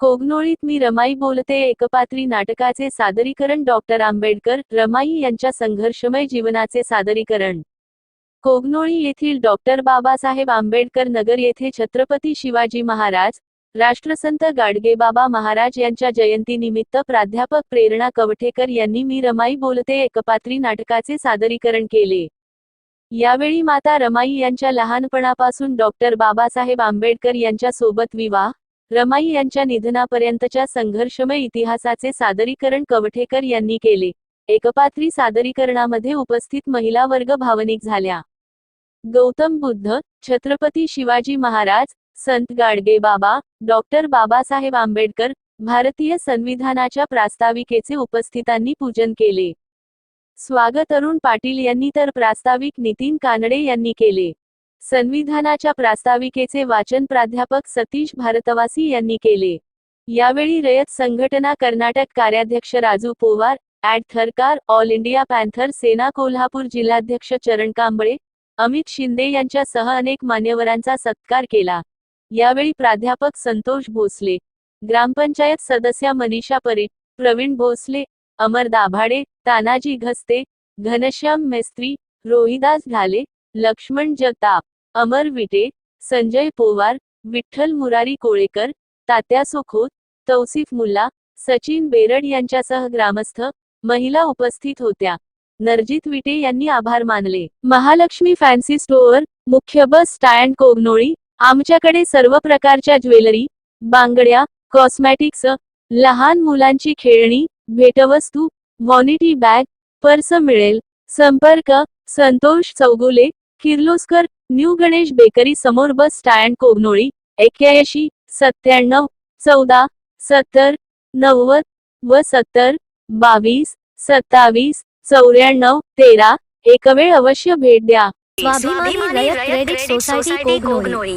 कोगनोळीत मी रमाई बोलते एकपात्री नाटकाचे सादरीकरण डॉक्टर आंबेडकर रमाई यांच्या संघर्षमय जीवनाचे सादरीकरण. कोगनोळी येथील डॉक्टर बाबासाहेब आंबेडकर नगर येथे छत्रपती शिवाजी महाराज राष्ट्रसंत गाडगेबाबा महाराज यांच्या जयंतीनिमित्त प्राध्यापक प्रेरणा कवठेकर यांनी मी रमाई बोलते एकपात्री नाटकाचे सादरीकरण केले. यावेळी माता रमाई यांच्या लहानपणापासून डॉक्टर बाबासाहेब आंबेडकर यांच्या सोबत विवाह रमाई यांच्या निधनापर्यंतच्या संघर्षमय इतिहासाचे सादरीकरण कवठेकर यांनी केले. एकपात्री सादरीकरणामध्ये उपस्थित महिला वर्ग भावनिक झाल्या. गौतम बुद्ध छत्रपती शिवाजी महाराज संत गाडगे बाबा डॉक्टर बाबासाहेब आंबेडकर भारतीय संविधानाच्या प्रास्ताविकेचे उपस्थितांनी पूजन केले. स्वागत अरुण पाटील यांनी तर प्रास्ताविक नितीन कानडे यांनी केले. संविधानाच्या प्रास्ताविकेचे वाचन प्राध्यापक सतीश भारतवासी यांनी केले. यावेळी रयत संघटना कर्नाटक कार्याध्यक्ष Raju Powar add Tharkar all India Panther Sena Kolhapur जिल्हाध्यक्ष चरण कांबळे अमित शिंदे यांच्यासह अनेक मान्यवरांचा सत्कार केला. यावेळी प्राध्यापक संतोष भोसले ग्रामपंचायत सदस्या मनीषा परीट प्रवीण भोसले अमर दाभाडे तानाजी घस्ते घनश्याम मेस्त्री रोहिदास ढाले लक्ष्मण जगताप अमर विटे संजय पोवार विठ्ठल मुरारी कोळेकर तात्या सुखोत तौसिफ मुल्ला सचिन बेरड यांच्यासह ग्रामस्थ महिला उपस्थित होत्या. नरजित विटे यांनी आभार मानले. महालक्ष्मी फॅन्सी स्टोअर मुख्य बस स्टँड कोगनोळी आमच्याकडे सर्व प्रकारच्या ज्वेलरी बांगड्या कॉस्मॅटिक्स लहान मुलांची खेळणी भेटवस्तू वॉनिटी बॅग पर्स मिळेल संपर्क संतोष चौगुले किर्लोस्कर न्यू गणेश बेकरी समोर बस स्टँड कोगनोळी एक्क्याऐंशी सत्त्याण्णव चौदा सत्तर नव्वद व सत्तर बावीस सत्तावीस चौऱ्याण्णव तेरा एक वेळ अवश्य भेट द्या. स्वाभिमानी रयत क्रेडिट सोसायटी कोगनोळी.